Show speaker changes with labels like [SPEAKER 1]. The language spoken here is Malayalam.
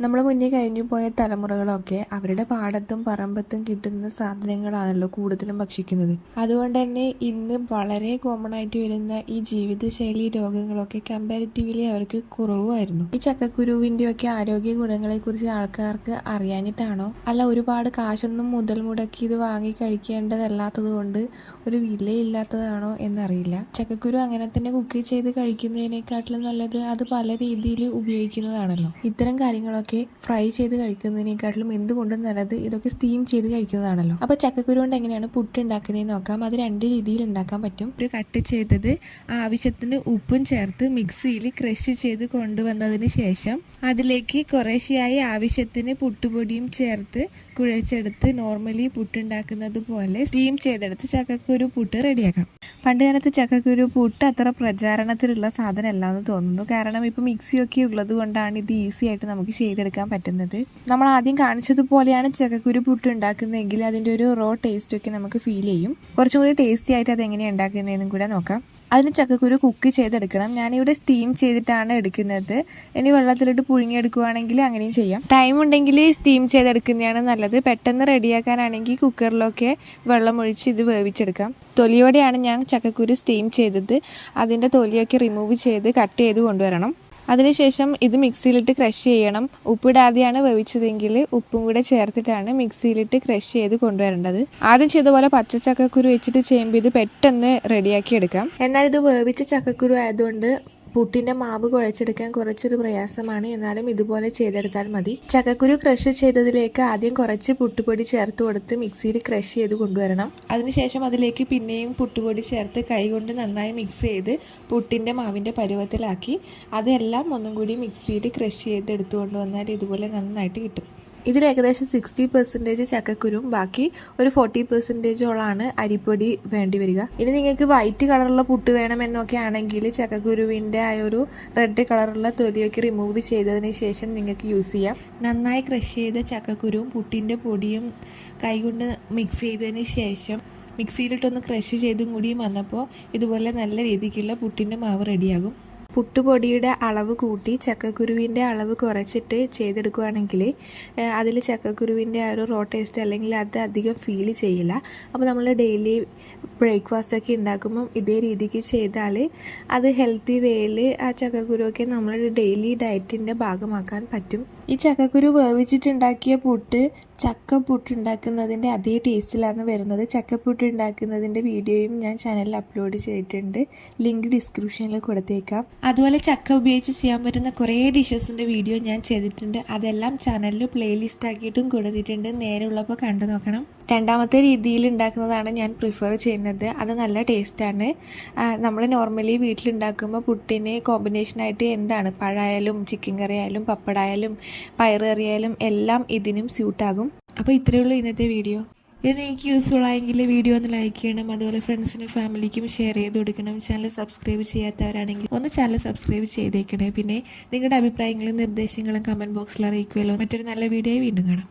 [SPEAKER 1] നമ്മൾ മുന്നേ കഴിഞ്ഞു പോയ തലമുറകളൊക്കെ അവരുടെ പാടത്തും പറമ്പത്തും കിട്ടുന്ന സാധനങ്ങളാണല്ലോ കൂടുതലും ഭക്ഷിക്കുന്നത്. അതുകൊണ്ട് തന്നെ ഇന്ന് വളരെ കോമൺ ആയിട്ട് വരുന്ന ഈ ജീവിതശൈലി രോഗങ്ങളൊക്കെ കമ്പാരിറ്റീവ്ലി അവർക്ക് കുറവായിരുന്നു ഈ ചക്കക്കുരുവിന്റെ ഒക്കെ ആരോഗ്യ ഗുണങ്ങളെ കുറിച്ച് ആൾക്കാർക്ക് അറിയാനിട്ടാണോ അല്ല ഒരുപാട് കാശൊന്നും മുതൽ മുടക്കി ഇത് വാങ്ങി കഴിക്കേണ്ടതല്ലാത്തത് കൊണ്ട് ഒരു വിലയില്ലാത്തതാണോ എന്നറിയില്ല. ചക്കക്കുരു അങ്ങനെ തന്നെ കുക്ക് ചെയ്ത് കഴിക്കുന്നതിനേക്കാട്ടിലും നല്ലത് അത് പല രീതിയിൽ ഉപയോഗിക്കുന്നതാണല്ലോ. ഇത്തരം കാര്യങ്ങളൊക്കെ ഫ്രൈ ചെയ്ത് കഴിക്കുന്നതിനേക്കാട്ടിലും എന്തുകൊണ്ടും നല്ലത്? ഇതൊക്കെ സ്റ്റീം ചെയ്ത് കഴിക്കുന്നതാണല്ലോ. അപ്പോൾ ചക്കക്കുരു കൊണ്ട് എങ്ങനെയാണ് പുട്ട് ഉണ്ടാക്കുന്നതെന്ന് നോക്കാം. അത് രണ്ട് രീതിയിൽ ഉണ്ടാക്കാൻ പറ്റും. ഒരു കട്ട് ചെയ്തത് ആവശ്യത്തിന് ഉപ്പും ചേർത്ത് മിക്സിയിൽ ക്രഷ് ചെയ്ത് കൊണ്ടുവന്നതിന് ശേഷം അതിലേക്ക് കുറേശ്ശെയായി ആവശ്യത്തിന് പുട്ടുപൊടിയും ചേർത്ത് കുഴച്ചെടുത്ത് നോർമലി പുട്ടുണ്ടാക്കുന്നത് പോലെ സ്റ്റീം ചെയ്തെടുത്ത് ചക്കക്കുരു പുട്ട് റെഡിയാക്കാം. പണ്ട് കാലത്ത് ചക്കക്കുരു പുട്ട് അത്ര പ്രചാരണത്തിലുള്ള സാധനമല്ല എന്ന് തോന്നുന്നു. കാരണം ഇപ്പം മിക്സിയൊക്കെ ഉള്ളത് കൊണ്ടാണ് ഇത് ഈസി ആയിട്ട് നമുക്ക് ചെയ്തെടുക്കാൻ പറ്റുന്നത്. നമ്മൾ ആദ്യം കാണിച്ചതുപോലെയാണ് ചക്കക്കുരു പുട്ട് ഉണ്ടാക്കുന്നതെങ്കിൽ അതിന്റെ ഒരു റോ ടേസ്റ്റ് ഒക്കെ നമുക്ക് ഫീൽ ചെയ്യും. കുറച്ചും കൂടി ടേസ്റ്റി ആയിട്ട് അത് എങ്ങനെയാണ് ഉണ്ടാക്കുന്നതെന്നും കൂടെ നോക്കാം. അതിന് ചക്കക്കുരു കുക്ക് ചെയ്തെടുക്കണം. ഞാനിവിടെ സ്റ്റീം ചെയ്തിട്ടാണ് എടുക്കുന്നത്. ഇനി വെള്ളത്തിലിട്ട് പുഴുങ്ങിയെടുക്കുവാണെങ്കിൽ അങ്ങനെയും ചെയ്യാം. ടൈം ഉണ്ടെങ്കിൽ സ്റ്റീം ചെയ്തെടുക്കുന്നതാണ് നല്ലത്. പെട്ടെന്ന് റെഡിയാക്കാനാണെങ്കിൽ കുക്കറിലൊക്കെ വെള്ളം ഒഴിച്ച് ഇത് വേവിച്ചെടുക്കാം. തൊലിയോടെയാണ് ഞാൻ ചക്കക്കുരു സ്റ്റീം ചെയ്തത്. അതിന്റെ തൊലിയൊക്കെ റിമൂവ് ചെയ്ത് കട്ട് ചെയ്ത് കൊണ്ടുവരണം. അതിനുശേഷം ഇത് മിക്സിയിലിട്ട് ക്രഷ് ചെയ്യണം. ഉപ്പിടാതെയാണ് വേവിച്ചതെങ്കിൽ ഉപ്പും കൂടെ ചേർത്തിട്ടാണ് മിക്സിയിലിട്ട് ക്രഷ് ചെയ്ത് കൊണ്ടുവരേണ്ടത്. ആദ്യം ചെയ്ത പോലെ പച്ച ചക്കക്കുരു വെച്ചിട്ട് ചെയ്യുമ്പോൾ ഇത് പെട്ടെന്ന് റെഡിയാക്കി എടുക്കാം. എന്നാൽ ഇത് വേവിച്ച ചക്കക്കുരു ആയതുകൊണ്ട് പുട്ടിന്റെ മാവ് കുഴച്ചെടുക്കാൻ കുറച്ചൊരു പ്രയാസമാണ്. എന്നാലും ഇതുപോലെ ചെയ്തെടുത്താൽ മതി. ചക്കക്കുരു ക്രഷ് ചെയ്തതിലേക്ക് ആദ്യം കുറച്ച് പുട്ടുപൊടി ചേർത്ത് കൊടുത്ത് മിക്സിയിൽ ക്രഷ് ചെയ്ത് കൊണ്ടുവരണം. അതിനുശേഷം അതിലേക്ക് പിന്നെയും പുട്ടുപൊടി ചേർത്ത് കൈകൊണ്ട് നന്നായി മിക്സ് ചെയ്ത് പുട്ടിന്റെ മാവിന്റെ പരുവത്തിലാക്കി. അതെല്ലാം ഒന്നും കൂടി മിക്സിയിൽ ക്രഷ് ചെയ്ത് എടുത്തുകൊണ്ട് വന്നാൽ ഇതുപോലെ നന്നായിട്ട് കിട്ടും. ഇതിൽ ഏകദേശം സിക്സ്റ്റി പെർസെന്റേജ് ചക്കക്കുരും ബാക്കി ഒരു ഫോർട്ടി പെർസെന്റേജോളാണ് അരിപ്പൊടി വേണ്ടി വരിക. ഇനി നിങ്ങൾക്ക് വൈറ്റ് കളറുള്ള പുട്ട് വേണമെന്നൊക്കെ ആണെങ്കിൽ ചക്കക്കുരുവിന്റെ ആ ഒരു റെഡ് കളറുള്ള തൊലിയൊക്കെ റിമൂവ് ചെയ്തതിന് ശേഷം നിങ്ങൾക്ക് യൂസ് ചെയ്യാം. നന്നായി ക്രഷ് ചെയ്ത ചക്കക്കുരുവും പുട്ടിന്റെ പൊടിയും കൈകൊണ്ട് മിക്സ് ചെയ്തതിന് ശേഷം മിക്സിയിലിട്ടൊന്ന് ക്രഷ് ചെയ്തും കൂടിയും വന്നപ്പോൾ ഇതുപോലെ നല്ല രീതിക്കുള്ള പുട്ടിന്റെ മാവ് റെഡിയാകും പുട്ടുപൊടിയുടെ അളവ് കൂട്ടി ചക്കക്കുരുവിന്റെ അളവ് കുറച്ചിട്ട് ചെയ്തെടുക്കുകയാണെങ്കിൽ അതിൽ ചക്കക്കുരുവിന്റെ ആ ഒരു റോ ടേസ്റ്റ് അല്ലെങ്കിൽ അത് അധികം ഫീൽ ചെയ്യില്ല. അപ്പോൾ നമ്മൾ ഡെയിലി ബ്രേക്ക്ഫാസ്റ്റൊക്കെ ഉണ്ടാക്കുമ്പം ഇതേ രീതിക്ക് ചെയ്താൽ അത് ഹെൽത്തി വേയിൽ ആ ചക്കക്കുരുവൊക്കെ നമ്മളൊരു ഡെയിലി ഡയറ്റിന്റെ ഭാഗമാക്കാൻ പറ്റും. ഈ ചക്കക്കുരു വേവിച്ചിട്ടുണ്ടാക്കിയ പുട്ട് ചക്ക പുട്ട് ഉണ്ടാക്കുന്നതിന്റെ അതേ ടേസ്റ്റിലാണ് വരുന്നത്. ചക്കപ്പുട്ട് ഉണ്ടാക്കുന്നതിന്റെ വീഡിയോയും ഞാൻ ചാനലിൽ അപ്ലോഡ് ചെയ്തിട്ടുണ്ട്. ലിങ്ക് ഡിസ്ക്രിപ്ഷനിൽ കൊടുത്തേക്കാം. അതുപോലെ ചക്ക ഉപയോഗിച്ച് ചെയ്യാൻ പറ്റുന്ന കുറേ ഡിഷസിന്റെ വീഡിയോ ഞാൻ ചെയ്തിട്ടുണ്ട്. അതെല്ലാം ചാനലിൽ പ്ലേലിസ്റ്റ് ആക്കിയിട്ടും കൊടുത്തിട്ടുണ്ട് നേരെയുള്ളപ്പോൾ കണ്ടു നോക്കണം. രണ്ടാമത്തെ രീതിയിൽ ഉണ്ടാക്കുന്നതാണ് ഞാൻ പ്രിഫർ ചെയ്യുന്നത്. അത് നല്ല ടേസ്റ്റാണ് നമ്മൾ നോർമലി വീട്ടിലുണ്ടാക്കുമ്പോൾ പുട്ടിന് കോമ്പിനേഷനായിട്ട് എന്താണ്? പഴമായാലും ചിക്കൻ കറി ആയാലും പപ്പടായാലും പയറുകറിയായാലും എല്ലാം ഇതിനും സ്യൂട്ടാകും അപ്പോൾ ഇത്രയേ ഉള്ളൂ ഇന്നത്തെ വീഡിയോ ഇത് നിങ്ങൾക്ക് യൂസ്ഫുൾ ആയെങ്കിൽ വീഡിയോ ഒന്ന് ലൈക്ക് ചെയ്യണം. അതുപോലെ ഫ്രണ്ട്സിനും ഫാമിലിക്കും ഷെയർ ചെയ്ത് കൊടുക്കണം. ചാനൽ സബ്സ്ക്രൈബ് ചെയ്യാത്തവരാണെങ്കിൽ ഒന്ന് ചാനൽ സബ്സ്ക്രൈബ് ചെയ്തേക്കണേ. പിന്നെ നിങ്ങളുടെ അഭിപ്രായങ്ങളും നിർദ്ദേശങ്ങളും കമന്റ് ബോക്സിൽ അറിയിക്കുമല്ലോ. മറ്റൊരു നല്ല വീഡിയോ വീണ്ടും കാണാം.